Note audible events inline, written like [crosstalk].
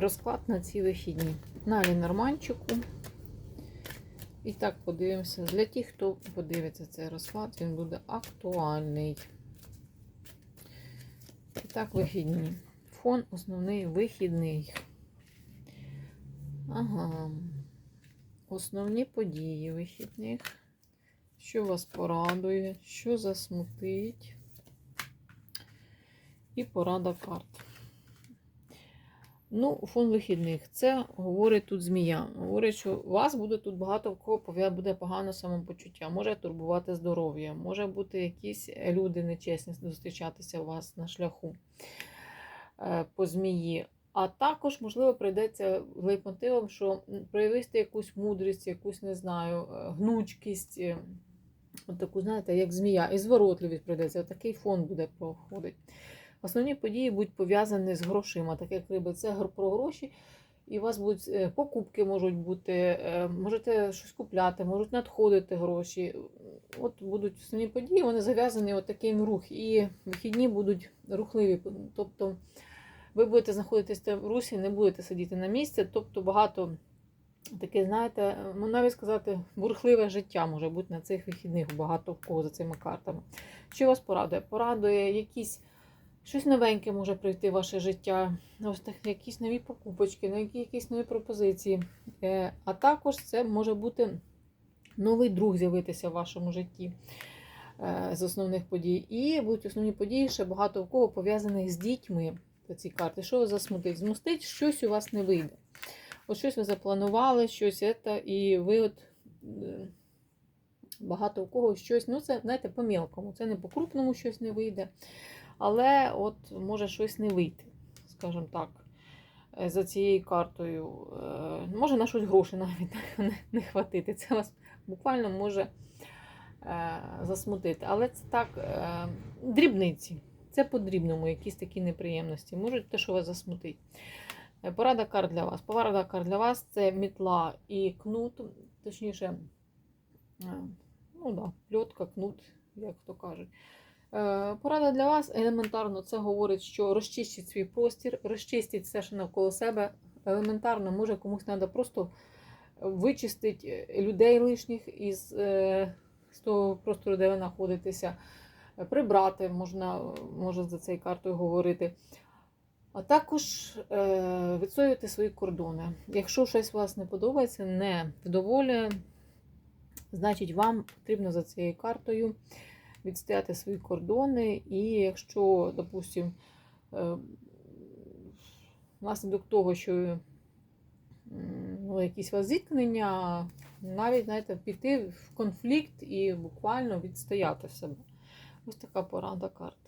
розклад на ці вихідні. На лінорманчику. І так подивимося. Для тих, хто подивиться цей розклад, він буде актуальний. І так, вихідні. Фон основний вихідний. Ага. Основні події вихідних. Що вас порадує, що засмутить. І порада карт. Ну, фон вихідних. Це говорить тут змія. Говорить, що у вас буде тут багато в кого буде погане самопочуття, може турбувати здоров'я, може бути якісь люди нечесні зустрічатися у вас на шляху е, по змії. А також, можливо, прийдеться лейтмотивом, що проявити якусь мудрість, якусь, не знаю, е, гнучкість, е, от таку, знаєте, як змія, і зворотливість прийдеться. Такий фон буде проходить. Основні події будуть пов'язані з грошима, так як риби, це про гроші. І у вас будуть е, покупки можуть бути, е, можете щось купляти, можуть надходити гроші. От будуть основні події, вони зав'язані от таким рух. І вихідні будуть рухливі. Тобто ви будете знаходитися в русі, не будете сидіти на місці. Тобто багато таке, знаєте, ну навіть сказати, бурхливе життя може бути на цих вихідних, багато в кого за цими картами. Що вас порадує? Порадує якісь. Щось новеньке може прийти в ваше життя, ось так, якісь нові покупочки, які- якісь нові пропозиції. Е, А також це може бути новий друг з'явитися в вашому житті е, з основних подій. І будуть основні події ще багато в кого пов'язаних з дітьми по цій карті. Що вас засмутить? Змустить, щось у вас не вийде. От щось ви запланували, щось це, і ви от. е, Багато у кого щось, ну це, знаєте, по мілкому, це не по крупному щось не вийде. Але от може щось не вийти, скажімо так, е, за цією картою. Е, Може на щось грошей навіть [laughs] не, хватити. Це вас буквально може е, засмутити. Але це так, дрібниці. Це по-дрібному, якісь такі неприємності. Можуть те, що вас засмутить. Порада карт для вас. Порада карт для вас це мітла і кнут, точніше, ну да, пльотка, кнут, як то кажуть. Е, Порада для вас елементарно це говорить, що розчистіть свій простір, розчистіть все, що навколо себе. Елементарно, може комусь треба просто вичистити людей лишніх із е, з того простору, де ви знаходитеся, Е, прибрати, можна може за цією картою говорити. А також е, відстоювати свої кордони. Якщо щось вас не подобається, не вдоволює, значить вам потрібно за цією картою відстояти свої кордони. І якщо, допустимо, е, внаслідок того, що ну, якісь вас зіткнення, навіть знаєте, піти в конфлікт і буквально відстояти себе. Ось така порада карт.